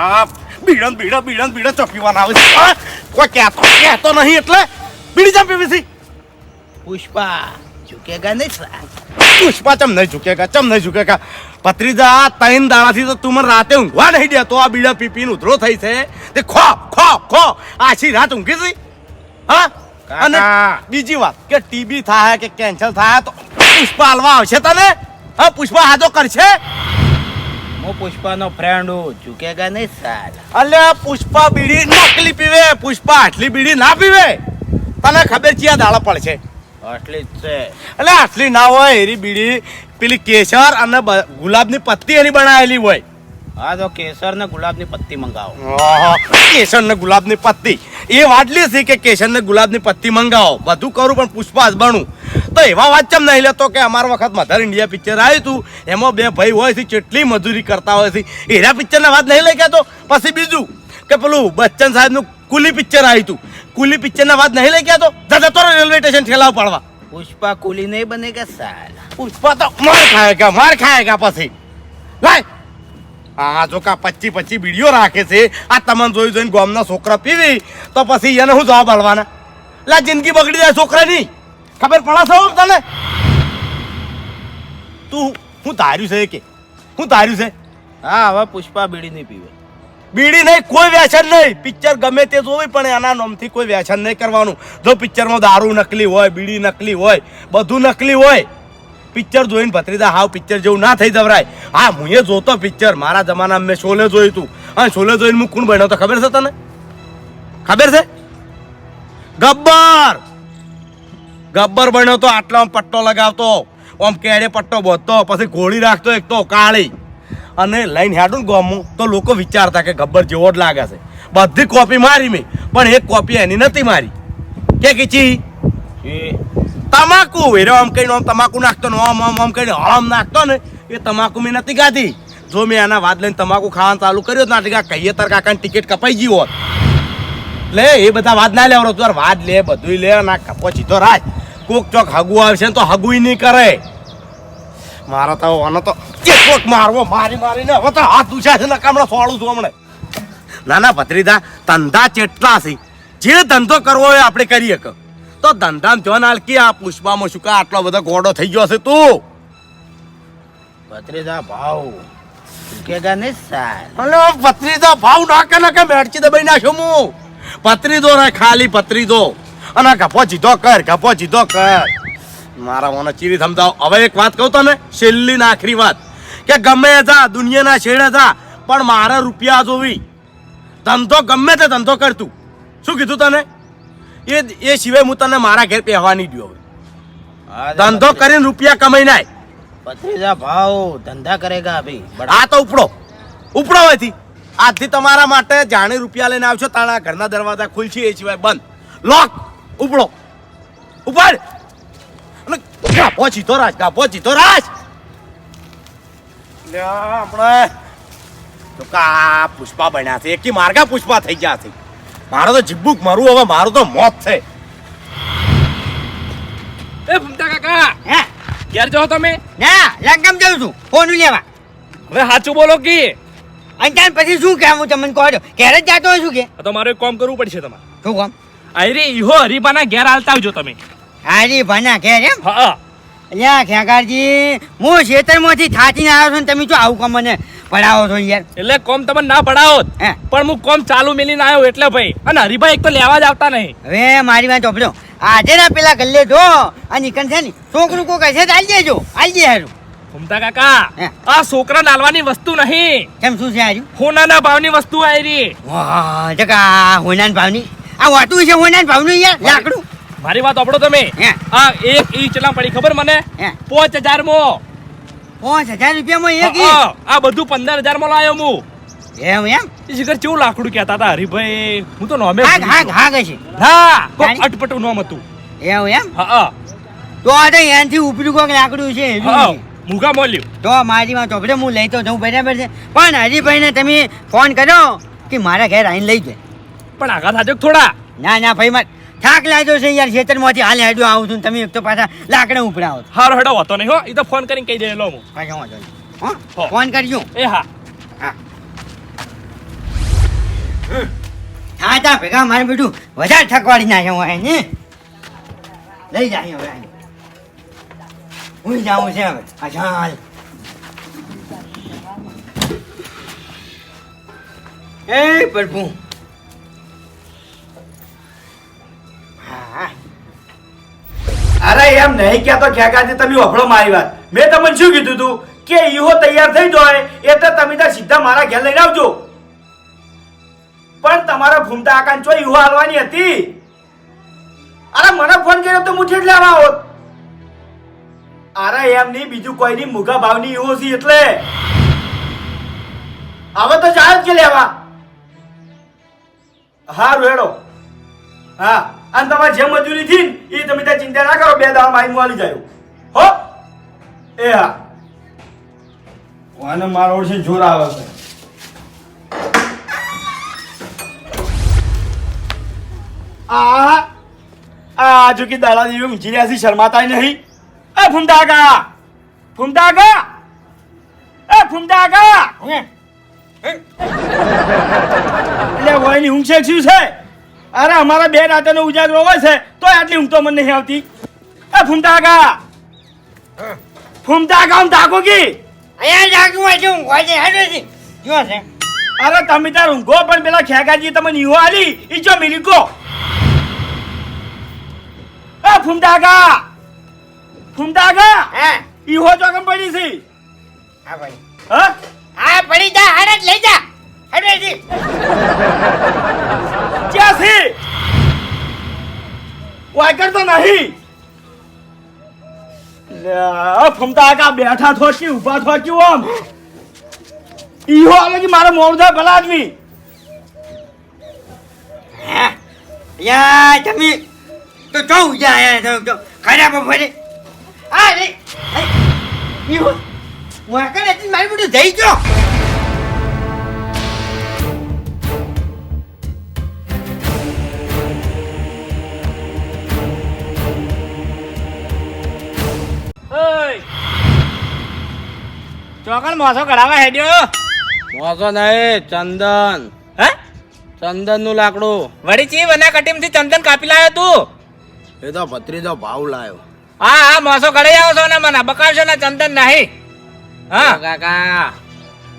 આ બીડન બીડન બીડન બીડન ચો પીવાના આવે છે. હા? કોઈ કહેતો કહેતો નહીં એટલે બીડી ચમ પીવી છે. પુષ્પા ઝુકેગા નહીં પુષ્પા ચમ નહીં ઝુકેગા ચમ નહીં ઝુકેગા? પત્રીજા આ ત્રણ દાડાથી તો તું મને રાતે ઊંઘવા નહીં દેતો આ બીડા પી પીને ઉધરો થઈ છે. તે ખો ખો ખો આછી રાત ઊંઘી હતી હા? અને. બીજી વાત કે ટીબી થાય કે કેન્સર થાય તો પુષ્પા હાલવા આવશે તને? હા પુષ્પા હાજો કરશે? હું પુષ્પાનો ફ્રેન્ડ હું ઝુકેગા નહીં સાલ. અલ્યા પુષ્પા બીડી નકલી પીવે પુષ્પા આટલી બીડી ના પીવે? તને ખબર છે આ દાડા પડશે? આટલી જ છે. એટલે આટલી ના હોય એરી બીડી પેલી કેસર અને ગુલાબની પત્તી એની બનાવેલી હોય. હા તો કેસર ને ગુલાબની પત્તી મંગાવો. કેસર ને ગુલાબની પત્તી. એ વાટલી છે કે કેસર ને ગુલાબની પત્તી મંગાવો? બધું કરું પણ પુષ્પા જ બનું. તો એવા વાત ચમ નહીં લેતો કે અમારા વખત મધર ઇન્ડિયા પિક્ચર આવ્યું હતું. એમાં બે ભાઈ હોય છે કેટલી મજૂરી કરતા હોય છે. એના પિક્ચરના વાત નહીં લઈ કહેતો. પછી બીજું કે પેલું બચ્ચન સાહેબનું કુલી પિક્ચર આવ્યું હતું. કુલી પિક્ચરના વાત નહીં લઈ કહેતો. જતો તો રેલવે સ્ટેશન ઠેલાવ પાડવા. પુષ્પા કુલી નહીં બનેગા સાહેબ પુષ્પા તો માર ખાયેગા માર ખાયેગા પછી. લાય. આ જો કા પચી પચી વીડિયો રાખે છે. આ તમને જોઈ જોઈને ગામના છોકરા પીવી. તો પછી એને શું જવાબ આલવાના લા જિંદગી બગડી જાય છોકરાની. ખબર પડે છો તને? તું હું ધાર્યું છે કે હું ધાર્યું છે. હા હવે પુષ્પા બીડી નહીં પીવે. બીડી નહીં કોઈ વ્યસન નહીં. પિક્ચર ગમે તે જોવી પણ એના નામથી કોઈ વ્યસન નહીં કરવાનું. જો પિક્ચરમાં દારૂ નકલી હોય બીડી નકલી હોય બધું નકલી હોય પિક્ચર જોઈને ભત્રીદા હાવ પિક્ચર જેવું ના થઈ જવરાય. હા હું એ જોતો પિક્ચર મારા જમાનામાં મેં શોલે જોયું તું. અને શોલે જોઈને હું કોણ બન્યો તો ખબર છે તને? ખબર છે? ગબ્બર! ગબ્બર બન્યો તો આટલામાં પટ્ટો લગાવતો આમ કેડે પટ્ટો બોધતો પછી ગોળી રાખતો એક તો કાળી. અને લઈને હેડું ગોમું તો લોકો વિચારતા કે ગબ્બર જેવો જ લાગે છે. બધી કોપી મારી મેં પણ એક કોપી એની નથી મારી. કે કીચી? એ તમાકુ એરો આમ કહીને આમ તમાકુ નાખતો ને આમ આમ આમ કહીને હળમ નાખતો ને એ તમાકુ મેં નથી ખાધી જો મેં આના વાત લઈને તમાકુ ખાવાનું ચાલુ કર્યો તો ના કહીએ તાર કાકાની ટિકિટ કપાઈ ગઈ હોત. લે એ બધા વાત ના લેવડો તું વાત લે બધું લે ના કપો સીધો રાજ કોક ચોક હગુ આવશે ને તો હગુય નહીં કરે. મારા તો આનો તો કોક મારવો, મારી મારીને હવે તો હાથ દુછા છે નકામડા સોળું છું હમણે. ના ના ભત્રીદા ધંધા ચેટલા છે? જે ધંધો કરવો હોય આપણે કરીએ કે. તો ધંધામાં જો નાલકી આ પુષ્પામાં શું કા આટલો બધો ઘોડો થઈ ગયો છે તું? ભત્રીદા ભાવ. ઝુકેગા નહીં સાલ હલો પત્રીદો ભાવ નાકે નાકે મેડચી દબાઈ નાખ્યો હું. પત્રીદો રે ખાલી પત્રીદો અને ગપો જીધો કર ગપો જીધો કર મારા મને ચીરી થમતાવ હવે એક વાત કહું તને છેલ્લી ને આખરી વાત. કે ગમે જા દુનિયાના છેડે જા પણ મારે રૂપિયા જોવી. ધંધો ગમે તે ધંધો કર તું. શું કીધું તને? એ એ સિવાય હું તને મારા ઘેર નહીં દઉં હવે. ધંધો કરીને રૂપિયા કમાઈ નાય. પથરીજા ભાવ ધંધા કરેગા ભાઈ. આ તો ઉપડો. ઉપડો હોયથી આજથી તમારા માટે જાણે રૂપિયા લઈને આવશો તાણા ઘરના દરવાજા ખુલશે એ સિવાય બંધ. લોક ઉપડો ઉપાડ અને ગાભો જીતો રાજ ગાભો જીતો રાજ. આપણે તો કા પુષ્પા બન્યા છે? એકી માર્ગા પુષ્પા થઈ ગયા છે. મારો તો જીબ્બુક મારું હવે મારું તો મોત છે. એ ભૂમતા કાકા હે? ઘેર જાઓ તમે. ના લંકમ જાઉં છું? ફોન લેવા. હવે સાચું બોલો કે? ત્યાર પછી શું કહેવું તમને કહો છો. ઘેર જ જાતો હોય શું કે? આ તો મારે એક કામ કરવું પડશે તમારે. શું કામ? અરે ઈહો હરીબાના ઘેર હાલતા આવજો તમે. હારી ભાના ઘેર એમ? હા અલ્યા ખેગારજી હું ખેતરમાંથી થાચીને આવ્યો છું તમે જો આવું કામ મને પડાવો છો યાર. એટલે કોમ તમે ના પડાવો. પણ હું કોમ ચાલુ મેલીને આવ્યો એટલે ભાઈ. અને હરીભાઈ એક તો લેવા જ આવતા નહીં. હવે મારી વાત ચોપડો આજે ના પેલા ગલ્લે જો આ નીકળ છે ને છોકરું કોઈ કહેશે તો આલી દેજો આલી દે હારું. ઘૂમતા કાકા. આ છોકરા નાલવાની વસ્તુ નહીં. કેમ શું છે હારું સોનાના ભાવની વસ્તુ આવી રહી. વાહ જગા હોનાન ભાવની. આ વાતું છે હોનાન ભાવનું યાર લાકડું. મારી વાત આપડો તમે. હે. આ એક ઈ ચલા પડી ખબર મને? પાંચ હજાર મો પાંચ હજાર રૂપિયામાં એક ઈ. આ બધું પંદર હજારમાં લાયો હું. એમ એમ? એ શિખર લાકડું કહેતા હતા? હરીભાઈ હું તો નોમે હા હા હાગ છે ના કોક જાણી? અટપટું નામ હતું. એમ એમ? હા હા. તો આ તો એનાથી ઉપરું કોઈક લાકડું છે હા. મૂગા તો મારી માં ચોપડે હું લઈ તો જઉં બરાબર છે. પણ હરીભાઈને તમે ફોન કર્યો કે મારા ઘેર આવીને લઈ જાય. પણ આગા થાજો થોડા. ના ના ભાઈ માર થાક લાગ્યો છે યાર ખેતરમાંથી હાલે હેડ્યો આવું છું તમે એક તો પાછા લાકડા ઉપડાવો. આવો હારો હેડો હતો નહીં હો. એ તો ફોન કરીને કહી દેલો હું પાછા વાંધો નહીં. હો? ફોન કરજો. એ હા. હા. હા તા ભેગા મારે બેઠું વધારે થકવાડી નાખ્યો હું એને લઈ જાય હવે હું જાઉં છે હવે? આ ચાલ. એ પ્રભુ. એમ નહીં કહેતો ખેકાજી તમે વફળો મારી વાત. મેં તમને શું કીધું તું? કે ઈહો તૈયાર થઈ જાય એટલે તમે ત્યાં સીધા મારા ઘેર લઈને આવજો. પણ તમારા ફૂમતા આકાન ઈહો હાલવાની હતી. અરે મને ફોન કર્યો તો મુઠી જ લેવા હોત અરે એમ નહીં, બીજું કોઈની મુગા ભાવની ઈહો છે એટલે. હવે તો જાય જ કે લેવા. હારું હેડો હા. અને તમારે જે મજૂરી થી એ તમે ત્યાં ચિંતા ના કરો બે દાવા મારી વાલી જાય હો? એ હા. વાને મારો ઓળશે જોર આવે છે. આ આ જો કે દાડા જેવી ઊંચી રહ્યા છે શરમાતા નહીં. એ ફૂમતા કા ફૂમતા કા એ ફૂમતા કા એટલે વયની ઊંઘ છે શું છે? અરે અમારા બે રાતનો ઉજાગરો હોય છે તો આટલી ઊંઘ તો મને નહીં આવતી. એ ફૂમતા કા ફૂમતા કા હું. તાકો કી અહીંયા જાગું હોય છે હોય છે હેડો જો. છે. અરે તમે તાર ઊંઘો પણ પેલા ખેગાજી તમે નીહો આલી ઈ ચો મિલીકો એ ફૂમતા કા ફૂમતા કા હા? ઈહો જોગમ પડી છે. હા ભાઈ. હા? હા પડી જા હાડત લઈ જા. હેડો છે ક્યાં છે વાયકર તો નહીં. ફમતા કા બેઠા થો કે ઊભા થો કે આમ ઈહો કે મારે મોરદા ભલા આદમી હા યા તમે તો જા યા તો તો ખરાબ ફરે. આ રે. યો હું આ મારી બધું જઈ ગયો? ચોકન મોસો કઢાવા હેડ્યો? મોસો નહીં ચંદન. હે? ચંદનનું લાકડું. વળી ચી વના કટીમથી ચંદન કાપી લાયો તું? એ તો ભત્રીજો ભાવ લાયો. હા હા મોસો કઢાઈ આવો છો ને મને. બકાવશો ને ચંદન નહીં. હા. કાકા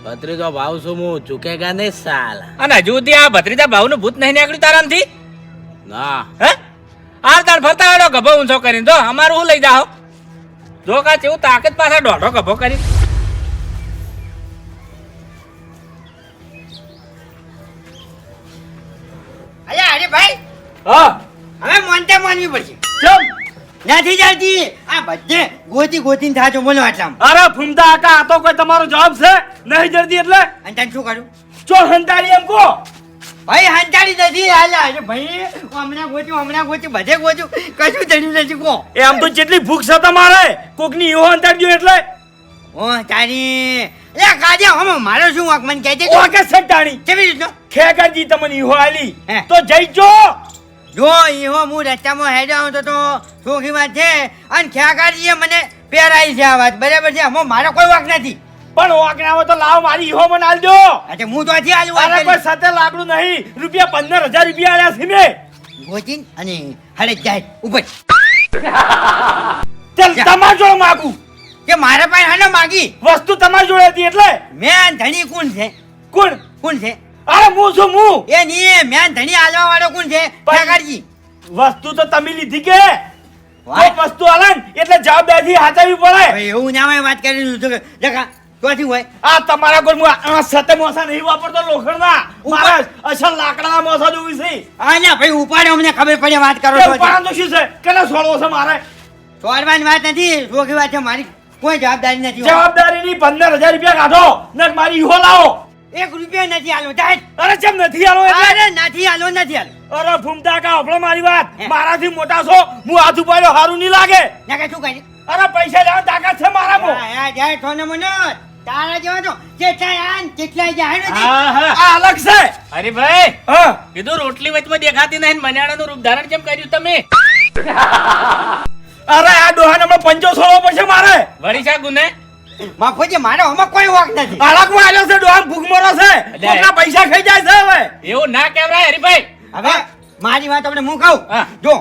ભત્રીજો ભાવ શું હું ચૂકેગા નહીં સાલ? અને હજુ સુધી આ ભત્રીજા ભાવનું ભૂત નહીં નીકળ્યું તારામથી? ના. હે? આ તાર ફરતા ગભો ઊંચો કરીને. જો અમારું હું લઈ જાઓ. જો કા કેવું તાકાત પાછા દોઢો ગભો કરી. અલ્યા અરે ભાઈ. હા. હવે મોનતા માનવી પડશે. ચમ નથી ચાલતી આ બધે ગોતી ગોતીને થાજો બોલો આટલામાં. અરે ફૂમતા આકા આ તો કોઈ તમારો જવાબ છે? નહીં જલ્દી એટલે? અને તને શું કરું? ચો હંતાડી એમ કો ભાઈ હંતાડી નથી. હાલા અરે ભાઈ હમણાં ગોત્યું હમણાં ગોત્યું બધે ગોત્યું કશું થયું નથી કો એમ તો જેટલી ભૂખ છે તમારે કોકની એવો હંતાડ્યો એટલે. ઓ તારી. એ કાજે હમ મારો શું વાક? મને કહેતી ઓ કે સટાણી કેવી રીતનો? ખેગાજી તમને ઈહો આલી. હે. તો જઈજો જો. ઈહો હું રસ્તામાં હેડ્યો આવતો તો ચોખી વાત છે. અને ખ્યાકારીએ મને પહેરાઈ છે આ વાત. બરાબર છે? હમો મારો કોઈ વાંક નથી. પણ આવે તો લાવ મારી ઈહો મને આલજો અચ્છા હું તો હજી આલું અરે વાત કોઈ સાથે લાગડું નહીં. રૂપિયા પંદર હજાર રૂપિયા આલ્યા છે મેં. ગોચીન અને હડે જાય ઉપર ચાલ જા. તમાર જોડે માગું. કે મારા પાસે હાલો માગી. વસ્તુ તમારી જોડે હતી એટલે? મેં ધણી કોણ છે. કોણ કોણ છે. અરે હું છું હું. એ ની મેં ધણી આલવા વાળો કોણ છે? ઠાકરજી વસ્તુ તો તમે લીધી કે? કોઈ વસ્તુ આલન એટલે જવાબદારી હાચવવી પડે. એવું ના વાત કરી છું કે જગા ક્યાંથી હોય? આ તમારા કોઈ હું સતે મોસા નહીં વાપરતો લોખંડના. મારા અસલ લાકડાના મોસા જોવી છે. હા ના ભાઈ ઉપાડે અમને ખબર પડે વાત કરો છો ઉપાડવાનું તો શું છે? કેને છોડવો છે મારે? છોડવાની વાત નથી ચોખી વાત છે મારી કોઈ જવાબદારી નથી. જવાબદારીની પંદર હજાર રૂપિયા કાઢો. ને મારી ઈહો લાવો. એક રૂપિયા નથી આલો જાય અરે જેમ નથી આલો અરે નથી આલો નથી આલો. અરે ફૂમતા કા આપણો મારી વાત. મારાથી મોટા છો હું હાથ ઉપાડ્યો હારું નહીં લાગે. ના કે શું કરી અરે પૈસા લેવા તાકાત છે મારામાં. હા જાય થોને મને. તારા જેવા તો જેટલા આન તેટલા જાય આ અલગ છે. અરે ભાઈ હા. કીધું રોટલી વચમાં દેખાતી નહીં મન્યાણાનું રૂપ ધારણ કેમ કર્યું તમે? અરે આ ડોહાને હમણાં પંચો છોડવો પડશે મારે. વરીશા ગુને? બાપુજી મારે આમાં કોઈ વાંક નથી. અલગમાં આવ્યો છે ડોહા ભૂખ મરો છે કોકના પૈસા ખાઈ જાય છે હવે. એવું ના કેવરાય હરીભાઈ હવે મારી વાત તમને હું કહું. જો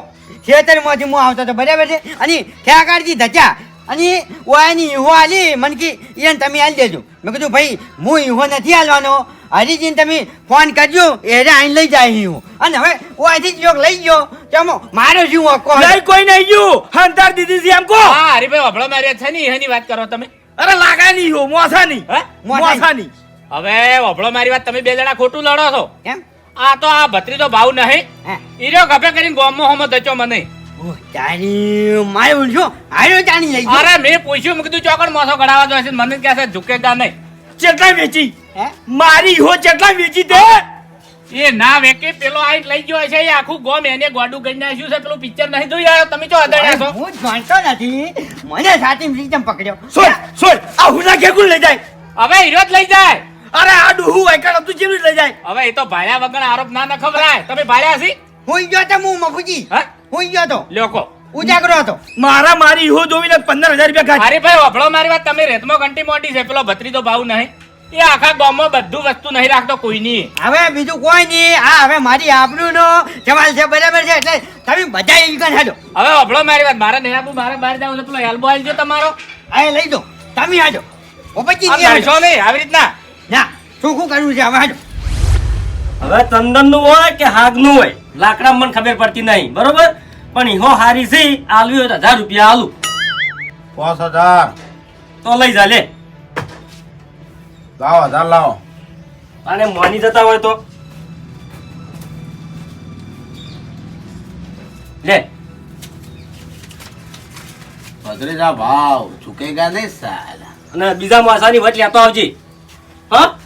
ખેતરમાંથી હું આવતો તો બરાબર છે. અને ખેકાડથી ધચા અને ઓયાની ઈહો આલી મન કી એને તમે આલી દેજો. મેં કીધું ભાઈ હું ઈહો નથી આલવાનો. હરીજીને તમે ફોન કરજો એને આઈને લઈ જાય ઈહો અને હવે ઓયાથી જ યોગ લઈ ગયો. ચમો મારો શું હતો? નહીં કોઈ નહીં ગયું. હંતાર દીધી છે એમ કહો. હા હરીભાઈ વભળો માર્યા છે ને એની વાત કરો તમે. અરે લાગા નહીં હો મોસાની હે? મોસાની હવે વભળો મારી વાત તમે બે જણા ખોટું લડો છો. કેમ? આ તો આ ભત્રીજો ભાવ નહીં. ઈરો ગભે કરીને ગોમો હોમો દચો મને. તારી હાર્યો જાણી લઈ અરે મેં પૂછ્યું મેં કીધું ચોકડ મોસો કઢાવા મને કહે છે ઝુકેગા નહીં. ચેટલા વેચી? હે? મારી હો ચેટલા વેચી તે? એ ના વેકે પેલો આઈ લઈ ગયો છે એ આખું ગોમ એને ગોડું ગઈ નાખ્યું છે પેલું પિક્ચર નહીં જોઈ આવ્યો તમે ચો અદાડ્યા છો? હું જાણતો નથી. મને સાચી રીતમ પકડ્યો. સોય સોય આ હુના કેકુલ લઈ જાય. હવે હીરો જ લઈ જાય. અરે આ ડુહુ આઈકણ હતું જેવું લઈ જાય. હવે એ તો ભાડ્યા વગર આરોપ ના ન ખબરાય તમે ભાડ્યા છી હું ગયો તો હું મફુજી. હા? હું ગયો તો. લોકો ઉજાગરો હતો. મારા મારી હો જોઈને પંદર હજાર રૂપિયા ખાય અરે ભાઈ વભળો મારી વાત. તમે રેતમો ઘંટી મોટી છે પેલો ભત્રીજો ભાવ નહીં. એ આખા ગામમાં બધું વસ્તુ નહીં રાખતો કોઈની. હવે બીજું કોઈ નહીં. આ હવે મારી આબરૂનો જવાલ છે બરાબર છે એટલે તમે બધા ઇન્કન હાજો. હવે અભળો મારી વાત મારે નહીં આપું મારે બહાર જવું છે પેલો એલ્બો આવજો તમારો. આ લઈ દો. તમે હાજો. ઓ પછી આ નહીં આવી રીતના. ના શું શું કરવું છે હવે હાજો. હવે ચંદનનું હોય કે હાગનું હોય લાકડા મને ખબર પડતી નહીં બરોબર? પણ ઈહો હારી છે આલવી હોય તો હજાર રૂપિયા આલુ. પાંચ હજાર. તો લઈ જા લે. લાવો હજાર લાવો. અને મોની જતા હોય તો? લે. ભદ્રેજા ભાવ ચૂકેગા નહીં સાલા. અને બીજા માસાની વટ લેતો આવજી. હા?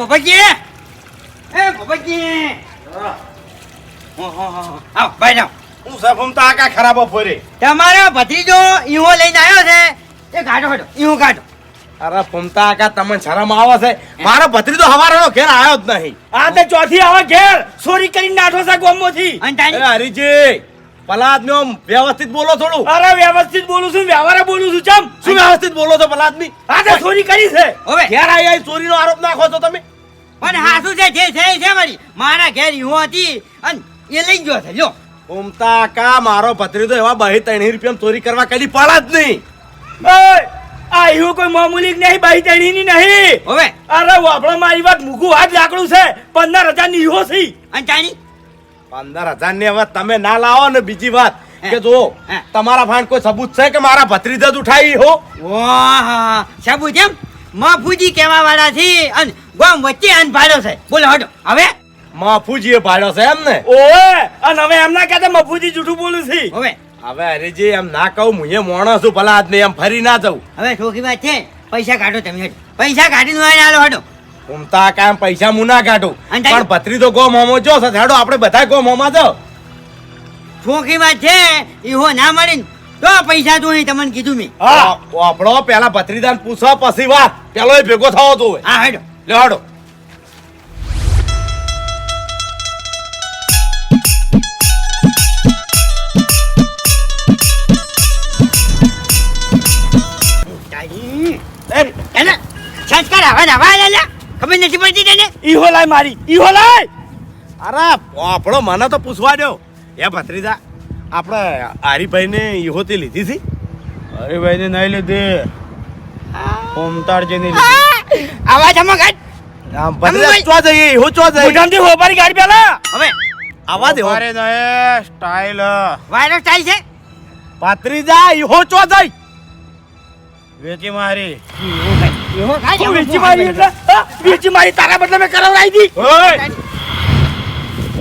અલે ભોપતજી એ હો. આવો ભાઈ જાઓ હું સફમ તો આકા ખરાબ ફોરે તમારો ભત્રીજો ઈહો લઈને આવ્યો છે. એ કાઢો કાઢો ઈહો કાઢો. અરે ફમતા આકા તમને શરમ આવે છે? મારો ભત્રીજો હવારનો ઘેર આવ્યો જ નહીં. આ તે ચોથી આવે ઘેર. ચોરી કરીને નાઠો છે ગોમોથી. અને હરીજી. ભલા આદમી આમ વ્યવસ્થિત બોલો થોડું. અરે વ્યવસ્થિત બોલું છું વ્યવહારે બોલું છું ચમ. શું વ્યવસ્થિત બોલો છો ભલા આદમી આ તો ચોરી કરી છે. હવે. ઘેર આવી આવી ચોરીનો આરોપ નાખો છો તમે. પણ હાસુ છે જે છે છે મારી મારા ઘેર હું હતી અને એ લઈ ગયો છે લ્યો. ફમતા કા મારો ભત્રીજો એવા બહી ત્રણ રૂપિયા ચોરી કરવા કદી પડા જ નહીં. આ એવું કોઈ મામૂલી નહીં બહી ત્રણની નહીં. હવે? અરે વાપડો મારી વાત મૂકું હાથ લાકડું છે. પંદર હજારની ઈહો છે અને તારી પંદર હજારની હવે તમે ના લાવો ને બીજી વાત કે જો તમારા ભાઈ કોઈ સબૂત છે કે મારા ભત્રીજા જ ઉઠાવી હો? વાહ એમ? માફુજી કેવા વાળા છે અને ગોમ વચ્ચે અન ભાડો છે. બોલો હટો. હવે? માફુજી એ પાડ્યો છે એમ ને? ઓએ અને હવે એમ ના કહેતા મફુજી જૂઠું બોલું છે. હવે? હવે હરીજી એમ ના કહું હું એ મોણો છું ભલા આદમી એમ ફરી ના જવું હવે છોકરી વાત છે. પૈસા કાઢો તમે હટો. પૈસા કાઢીને હાલો હટો. ઘૂમતા કામ પૈસા હું ના કાઢું પણ ભત્રીજો ગો મોમો જો સધાડો આપણે બધા ગો મોમા જો. છોકરી વાત છે ઈહો ના મળીને તો પૈસા જોઈ તમને કીધું મેં. આપણો પેલા ભત્રીદાન પૂછો પછી વાત. પેલો એ ભેગો થવો તો હા હેડો. લે હેડો. એને સંસ્કાર હવે નવા આલેલા ખબર નથી પડતી તને? ઈહો લાય મારી ઈહો લાય! અરે આપણો મને તો પૂછવા દો એ ભત્રીજા આપણે હરીભાઈને ઈહો તે લીધી હતી હરીભાઈ ને નહીં લીધી. ઓમતારજી ની આવાજ આમાં કાઢ આમ ભત્રીજા ચો જઈએ ઈહો ચો જઈએ? મોઢામાંથી હોપારી ગાડી પેલા. હવે આવા દેવો અરે નહીં સ્ટાઇલ. વાયરસ ચાલ છે? ભત્રીજા ઈહો ચો જઈ? વેચી મારી. ઈહો તું વેચી મારી એટલે? વેચી મારી તારા બદલે મેં કરાવડાવી દી.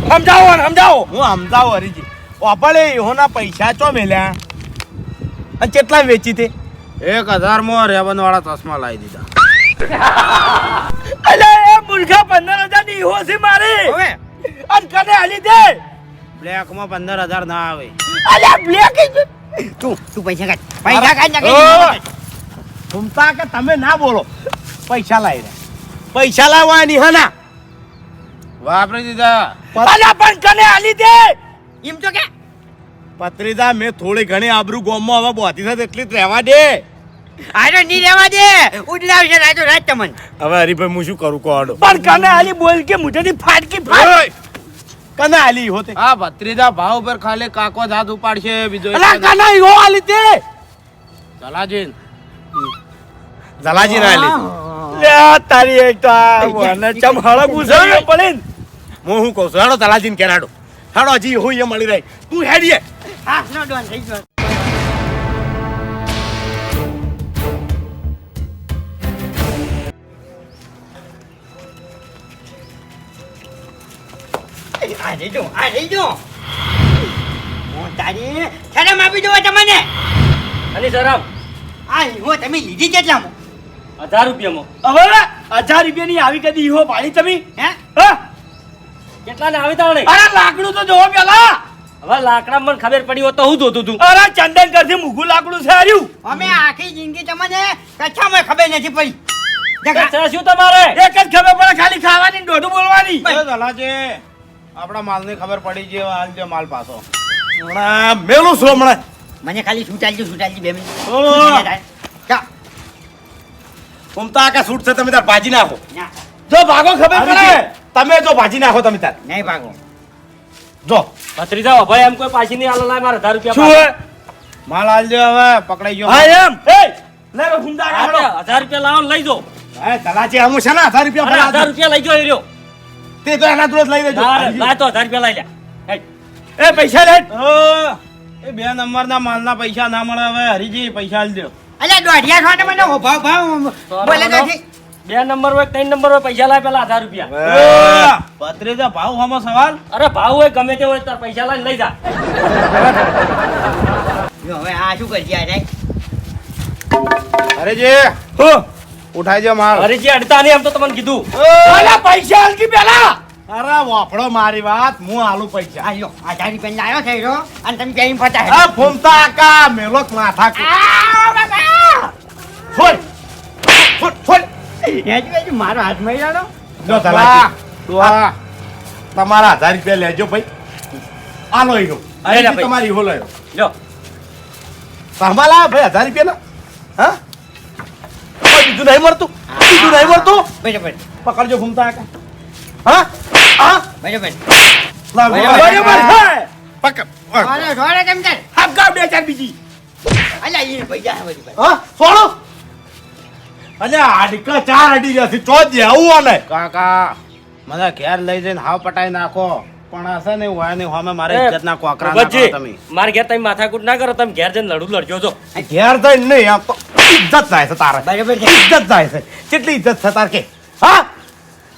સમજાવો ને સમજાવો. હું સમજાવો હરીજી. ઓપડે ઈહોના પૈસા ચો મેલ્યા? અને કેટલા વેચી તે? એક હજાર મો રેવન વાળા ચશ્મા લાવી દીધા. અલે એ મૂર્ખા પંદર હજારની ઈહો છે મારી. હવે? અને કને હાલી દે. બ્લેકમાં પંદર હજાર ના આવે. અલે બ્લેક તું તું પૈસા કાઢ. પૈસા કાઢ ના ઓ! કાઢ ઘૂમતા કે તમે ના બોલો. પૈસા લાવી રહ્યા પૈસા લાવવાની હના વાપરી દીધા. અલ્યા પણ કને આલી દે. એમ તો કે. પત્રીદા મેં થોડી ઘણી આબરૂ ગોમમાં હવે બોતી છે એટલી જ રહેવા દે. આજો ની રહેવા દે. ઉડલાવશે ના તો રાત તમને. હવે હરીભાઈ હું શું કરું કોડો પણ કને આલી બોલ કે મુઠેથી ફાટકી કને આલી હોતે આ ભત્રીજા ભાવ ઉપર ખાલી કાકો હાથ ઉપાડશે બીજો અલા કને ઈહો આલી તે ચલાજીન જલાજી ના લે તારી એક તો મને ચમ હળક ઉસળ્યો પડે ને હું કહું છું? હેડો જલાજીને કેરાડો હેડો. હજી હું એ મળી રહી. તું હેડીએ. હા નો ડોન થઈ ગયો. આ રહી જો આ રહી જો હું તારી શરમ આપી દો તમને. અને શરમ. આ ઈહો તમે લીધી કેટલામાં? હજાર રૂપિયામાં. હવે હજાર રૂપિયાની આવી કદી ઈહો પાડી તમે? હે? કેટલા ને આવી તાણે અરે લાકડું તો જોવો પેલા. હવે લાકડા મને ખબર પડી હોત તો હું જોતું તું. અરે ચંદન કરથી મૂકું લાકડું છે હાર્યું. અમે આખી જિંદગી તમને કચ્છામાં ખબર નથી પડી. શું તમારે? એક જ ખબર પડે ખાલી ખાવાની ડોઢું દોઢું બોલવાની. છે આપણા માલની ખબર પડી છે હાલ જે માલ પાછો. હમણાં મેલું છું હમણાં. મને ખાલી છૂટાલજો છૂટાલજી બે મિનિટ. ઓ. જા, ઉમતા કે સૂટ છે તમે તાર ભાજી નાખો. જો ભાગો ખબર પડે. તમે જો ભાજી નાખો તમે તાર. નહીં ભાગો. જો. ભત્રીજા ભાઈ એમ કોઈ પાછી નહીં આલો લાય મારે હજાર રૂપિયા શું હે? માલ આલજો હવે પકડાઈ ગયો. હા એમ? એ લે ફૂમતા કાઢો. આ હજાર રૂપિયા લાવો લઈ જો. હે તલાચી આમો છે ને હજાર રૂપિયા અરે હજાર પડ્યા રૂપિયા લઈ જાઓ એ રહ્યો. તે તો એના જોડે લઈ લેજો. ના, લાય તો હજાર રૂપિયા લઈ લે. એ પૈસા લે. ઓ, એ બે નંબરના માલના પૈસા ના મળે હવે હરીજી પૈસા હાલ દો અલ્યા દોઢિયા છો મને ભાવ ભાવ બોલે નથી બે નંબર હોય ત્રણ નંબર હોય પૈસા લાય પેલા હજાર રૂપિયા. ભત્રીજા ભાવ હમો સવાલ? અરે ભાવ હોય ગમે તે હોય તાર પૈસા લાય લઈ જા. હવે આ શું કરશે આ રે? હરીજી હો. ઉઠાઈ જો માર અરે જે અડતા નહીં એમ તો તમને કીધું. પૈસા આલકી પેલા. અરે વાફડો મારી વાત હું આલુ પૈસા. આયો લ્યો આ જારી પેન લાયો છે રો અને તમે ક્યાંય ફટા હે આ ફૂમતા કા મેલો માથા છોડ છોડ છોડ હેજી હેજી મારો હાથ મરી જાણો. જો તલા તો આ તમારા હજાર રૂપિયા લેજો ભાઈ. આલો ઈનો અરે ના. તમારી ઈહો લયો લ્યો સાંભળા ભાઈ હજાર રૂપિયા હા? કોઈ બીજું નહીં મળતું. બીજું નહીં મળતું. પકડજો ઘૂમતા આકા. હા? હા? બરાબર. લાવ, બરાબર. બરાબર છે. પકડ. સોરે સોરે કેમ ચાલ બે ચાર બીજી. અલ્યા ઈ પૈસા હે બધી હા? સોળો? અલ્યા હાડકા ચાર અડી રહ્યા છે. ચો જેવું આને કાકા મને ઘેર લઈ જઈને હાવ પટાઈ નાખો. પણ આ છે ને હોય ને હોમે મારે ઇજ્જત ઇજ્જતના કોકરા ના કરો તમે. મારે ઘેર તમે માથાકૂટ ના કરો તમે ઘેર જઈને લડું લડજો છો ઘેર જઈને નહીં આમ તો ઇજ્જત જાય છે તારે. ઇજ્જત જાય છે. કેટલી ઇજ્જત છે તાર કે? હા?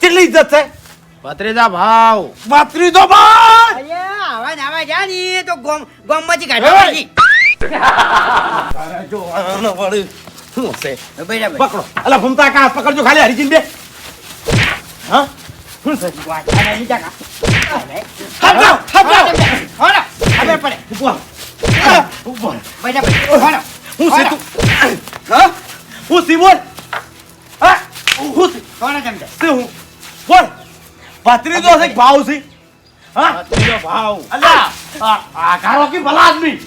કેટલી ઇજ્જત છે? ભત્રીજા ભાવ. બાતરી તો ભાઈ! અલ્યા આવા ને આવા જા ની તો ગોમ ગોમમાંથી કાઢવા ઓય! પછી. જો આનો વળી શું છે બરાબર પકડો. અલા ભમતા કા પકડજો ખાલી હરીજીન બે. હા? શું છે? વાંચા નહીં. હોરા ખબર પડે ઊભો. ઊભો. બરાબર હોરા હું છે તું? હા. હું? સી બોલ? હા? હું સી કોણ કેમ તે હું બોલ. બાતરી તો છે કે ભાવ છે? હા? ભત્રીજો ભાવ. અલ્યા આ કારો કે ભલા આદમી?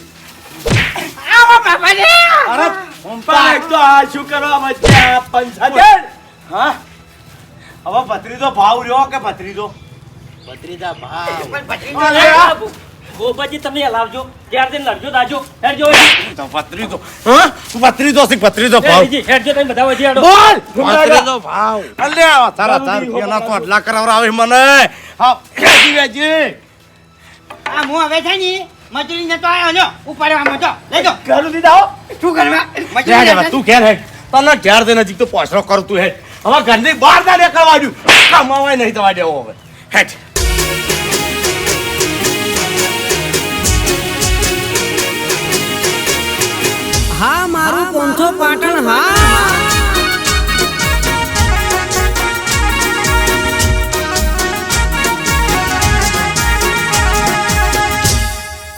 આવો બાબા રે અરે પંપા એક તો આ શું કરવા મચ્યા પંચાયત હા? હવે ભત્રીજો ભાવ રહ્યો કે ભત્રીજો? ભત્રીજા ભાવ. ભત્રીજા ગોપાજી તમે લાવજો. ઘેર લડજો દાજો. હેડજો તો ભત્રીજો હા ભત્રીજો છે ભત્રીજો ભાવ. હેડજો તમે બધા વધી હેડો બોલ! ભત્રીજો ભાવ. અલ્યા તારા તાર રૂપિયાના તો અડલા કરાવરાવે મને. હા વેજી વેજી આ હું હવે છે ની મજૂરી નતો આવ્યો જો ઉપાડવામાં તો લેજો ઘરું શું કરવા મજૂરી તું ઘેર. હે. તને ઘેર દે નજીક તો પોસરો કરું તું હે. હવે ઘરની બહાર ના નીકળવા દઉં. કમાવાય નહીં થવા દેવો હવે. હેડ મારું પંથો પાટણ હા?